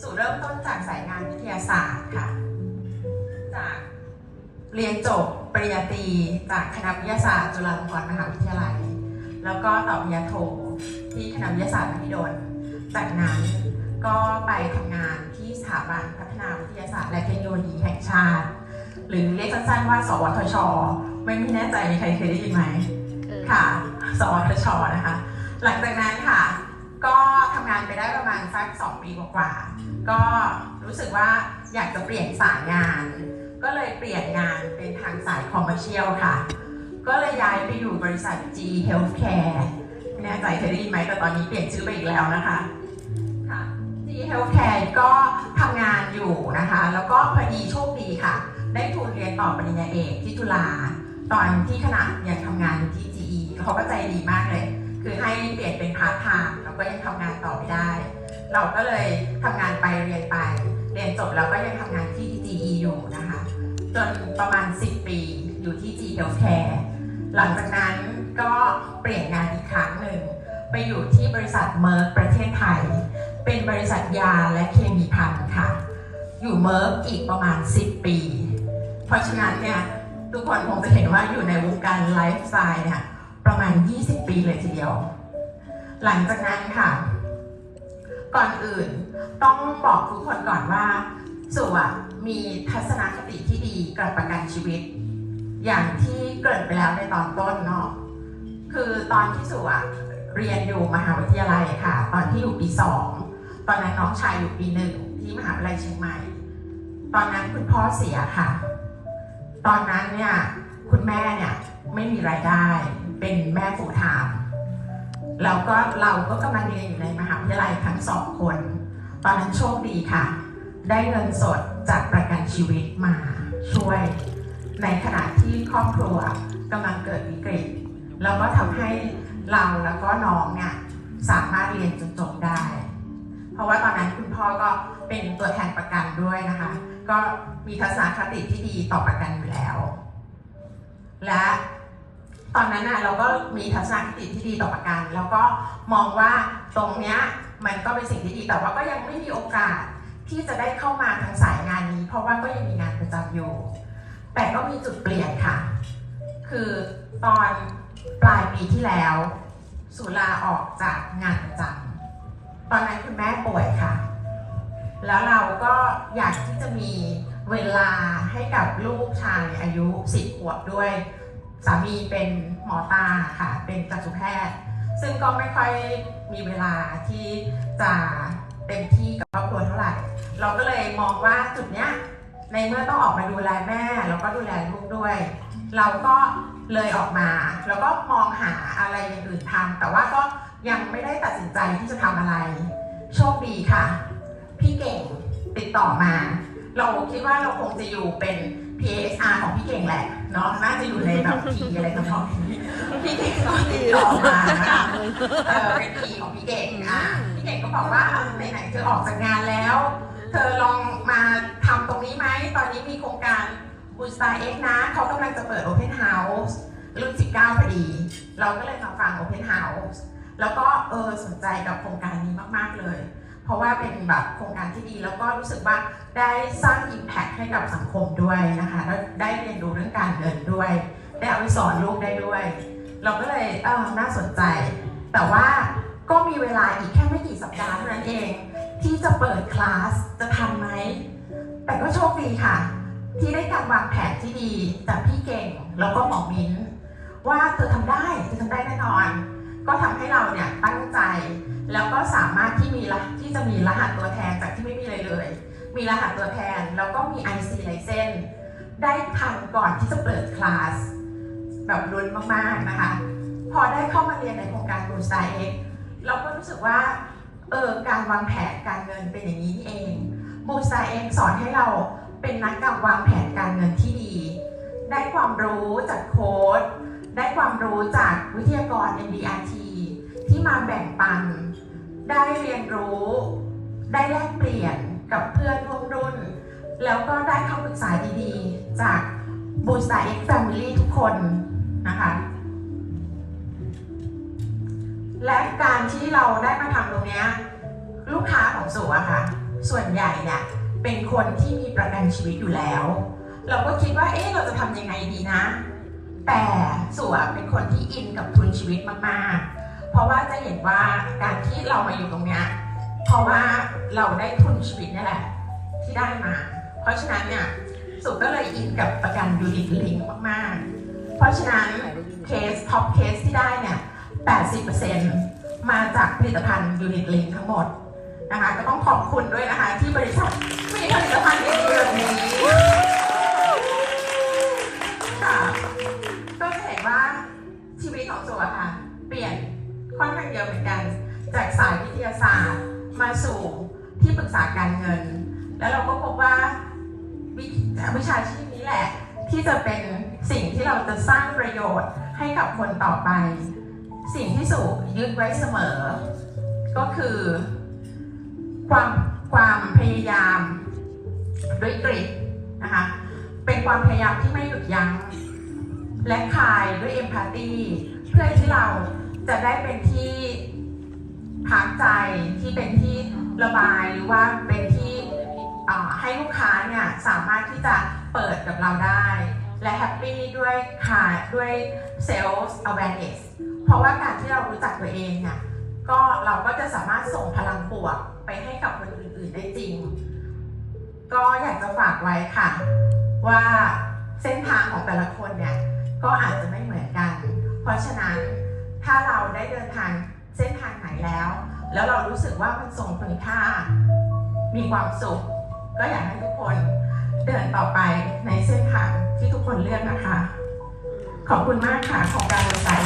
สู่เริ่มต้นจากสายงานวิทยาศาสตร์ค่ะ จากเรียนจบปริญญาตรีจากคณะวิทยาศาสตร์จุฬาลงกรณ์มหาวิทยาลัย แล้วก็ต่อปริญญาโทที่คณะวิทยาศาสตร์มหิดล จากนั้นก็ไปทำงานที่สถาบันพัฒนาวิทยาศาสตร์และเทคโนโลยีแห่งชาติ หรือเรียกสั้นๆว่า สวทช ไม่แน่ใจมีใครเคยได้ยินไหมค่ะ สวทชนะคะ หลังจากนั้นค่ะานไปได้ประมาณสักสองปีกว่าๆก็รู้สึกว่าอยากจะเปลี่ยนสายงาน ก็เลยเปลี่ยนงานเป็นทางสายคอมเมอร์เชียลค่ะ ก็เลยย้ายไปอยู่บริษัท G Healthcare ไม่แน่ใจเคยได้ยินไหมแต่ตอนนี้เปลี่ยนชื่อไปอีกแล้วนะคะค่ะ G Healthcare ก็ทำงานอยู่นะคะ แล้วก็พอดีโชคดีค่ะ ได้ทุนเรียนต่อปริญญาเอกที่จุฬาตอนที่ขณะยังทำงานที่ GE เขาก็ใจดีมากเลย คือให้เปลี่ยนเป็นพาร์ทไทม์แล้วก็ยังทำงานต่อไม่ได้ เราก็เลยทำงานไปเรียนไป เรียนจบแล้วก็ยังทำงานที่ GE อยู่นะคะ จนประมาณ 10 ปีอยู่ที่ G Healthcare หลังจากนั้นก็เปลี่ยนงานอีกครั้งหนึ่งไปอยู่ที่บริษัทเม r ร์ประเทศไทย เป็นบริษัทยาและเคมีภัณฑ์ค่ะ อยู่เม r ร์อีกประมาณ 10 ปี เพราะฉะนั้นเนี่ยทุกคนคงจะเห็นว่าอยู่ในวงการไลฟ์สไตล์เนี่ย ประมาณ 20 ปีเลยทีเดียว หลังจากนั้นค่ะ ก่อนอื่นต้องบอกทุกคนก่อนว่าสุอะมีทัศนคติที่ดีกับประกันชีวิต อย่างที่เกริ่นไปแล้วในตอนต้นเนาะคือตอนที่สุอะเรียนอยู่มหาวิทยาลัยค่ะ ตอนที่อยู่ปีสองตอนนั้นน้องชายอยู่ปีหนึ่งที่มหาวิทยาลัยเชียงใหม่ ตอนนั้นคุณพ่อเสียค่ะ ตอนนั้นเนี่ยคุณแม่เนี่ยไม่มีรายได้ เป็นแม่ฟูทามแล้วก็เราก็กำลังเรียนอยู่ในมหาวิทยาลัยทั้งสองคน ตอนนั้นโชคดีค่ะ ได้เงินสดจากประกันชีวิตมาช่วย ในขณะที่ครอบครัวกำลังเกิดวิกฤตแล้วก็ทำให้เราแล้วก็น้องเนี่ยสามารถเรียนจนจบได้ เพราะว่าตอนนั้นคุณพ่อก็เป็นตัวแทนประกันด้วยนะคะ ก็มีทัศนคติที่ดีต่อประกันอยู่แล้ว และ ตอนนั้นน่ะเราก็มีทัศนคติที่ดีต่อประกัน แล้วก็มองว่าตรงเนี้ยมันก็เป็นสิ่งที่ดีแต่ว่าก็ยังไม่มีโอกาสที่จะได้เข้ามาทางสายงานนี้ เพราะว่าก็ยังมีงานประจำอยู่ แต่ก็มีจุดเปลี่ยนค่ะ คือตอนปลายปีที่แล้ว สุลาออกจากงานประจำตอนนั้นคุณแม่ป่วยค่ะ แล้วเราก็อยากที่จะมีเวลาให้กับลูกชายอายุสิบขวบด้วย สามีเป็นหมอตาค่ะ เป็นจักษุแพทย์ ซึ่งก็ไม่ค่อยมีเวลาที่จะเต็มที่กับครอบครัวเท่าไหร่ เราก็เลยมองว่าจุดเนี้ยในเมื่อต้องออกมาดูแลแม่ แล้วก็ดูแลลูกด้วย เราก็เลยออกมา แล้วก็มองหาอะไรอย่างอื่นทำแต่ว่าก็ยังไม่ได้ตัดสินใจที่จะทำอะไร โชคดีค่ะ พี่เก่งติดต่อมา เราคิดว่าเราคงจะอยู่เป็น PSR ของพี่เก่งแหละ นาะน่าจะอยู่ในแบบ P อะไรต่างพี่เก่งก็ติดต่อมานะคะเออเป็น P ของพี่เก่งอะพี่เก่งก็บอกว่าอะไหนๆเธอออกจากงานแล้ว เธอลองมาทำตรงนี้ไหมตอนนี้มีโครงการบูสตาเอ็กนะเขากำลังจะเปิด Open House รุ่น19พอดี เราก็เลยมาฟัง Open House แล้วก็เออสนใจกับโครงการนี้มากๆเลย ราะว่าเป็นแบบโครงการที่ดี แล้วก็รู้สึกว่าได้สร้าง Impact ให้กับสังคมด้วยนะคะแล้วได้เรียนรู้เรื่องการเงินด้วย ได้เอาไปสอนลูกได้ด้วย เราก็เลยเออน่าสนใจ แต่ว่าก็มีเวลาอีกแค่ไม่กี่สัปดาห์เท่านั้นเอง ที่จะเปิดคลาสจะทันไหม แต่ก็โชคดีค่ะ ที่ได้การวางแผนที่ดีจากพี่เก่งแล้วก็หมอมิ้นว่าเธอทำได้เธอทำได้แน่นอน ก็ทำให้เราเนี่ยตั้งใจ แล้วก็สามารถที่มีรหัสที่จะมีรหัสตัวแทนจากที่ไม่มีเลยเลย มีรหัสตัวแทนแล้วก็มี IC license ได้ทันก่อนที่จะเปิดคลาสแบบรุนมากๆนะคะ พอได้เข้ามาเรียนในโครงการบูสไตเอ็กเราก็รู้สึกว่าเออการวางแผนการเงินเป็นอย่างนี้นี่เองบูสไตเองสอนให้เราเป็นนักการวางแผนการเงินที่ดี ได้ความรู้จากโค้ด ได้ความรู้จากวิทยากร MDRT ที่มาแบ่งปัน ได้เรียนรู้ ได้แลกเปลี่ยนกับเพื่อนร่วมรุ่น แล้วก็ได้คำปรึกษาดีๆ จากบูสไตเอ็กซ์แฟมิลี่ทุกคนนะคะ และการที่เราได้มาทำตรงนี้ลูกค้าของสุอะค่ะ ส่วนใหญ่เนี่ยเป็นคนที่มีประกันชีวิตอยู่แล้ว เราก็คิดว่าเอ๊ะเราจะทำยังไงดีนะ แต่สัวเป็นคนที่อินกับทุนชีวิตมากๆ เพราะว่าจะเห็นว่าการที่เรามาอยู่ตรงเนี้ยเพราะว่าเราได้ทุนชีวิตนี่แหละ ที่ได้มา เพราะฉะนั้นเนี่ยสุก็เลยอินกับประกันยูนิตลิงมากๆ เพราะฉะนั้นเคสท็อปเคสที่ได้เนี่ย 80%มาจากผลิตภัณฑ์ยูนิตลิงทั้งหมดนะคะ ก็ต้องขอบคุณด้วยนะคะ ที่บริษัทมีผลิตภัณฑ์ดีๆแบบนี้ ของสุอะค่ะเปลี่ยนค่อนข้างเยอะเหมือนกัน จากสายวิทยาศาสตร์มาสู่ที่ปรึกษาการเงิน แล้วเราก็พบว่าวิวชาชีพนี้แหละ ที่จะเป็นสิ่งที่เราจะสร้างประโยชน์ให้กับคนต่อไป สิ่งที่สุยึดไว้เสมอ ก็คือความความพยายามด้วยกริดนะคะเป็นความพยายามที่ไม่หยุดยัง้งและคลายด้วยเอมพัตตี เพื่อที่เราจะได้เป็นที่พักใจที่เป็นที่ระบายหรือว่าเป็นที่ให้ลูกค้าเนี่ยสามารถที่จะเปิดกับเราได้ และแฮปปี้ด้วยคายด้วยเซลล์ awareness เพราะว่าการที่เรารู้จักตัวเองเนี่ยก็เราก็จะสามารถส่งพลังบวกไปให้กับคนอื่นๆได้จริง ก็อยากจะฝากไว้ค่ะ ว่าเส้นทางของแต่ละคนเนี่ยก็อาจจะไม่เหมือนกัน เพราะฉะนั้นถ้าเราได้เดินทางเส้นทางไหนแล้ว แล้วเรารู้สึกว่ามันส่งคุณค่า มีความสุข ก็อยากให้ทุกคนเดินต่อไปในเส้นทางที่ทุกคนเลือกนะคะ ขอบคุณมากค่ะของการริษัท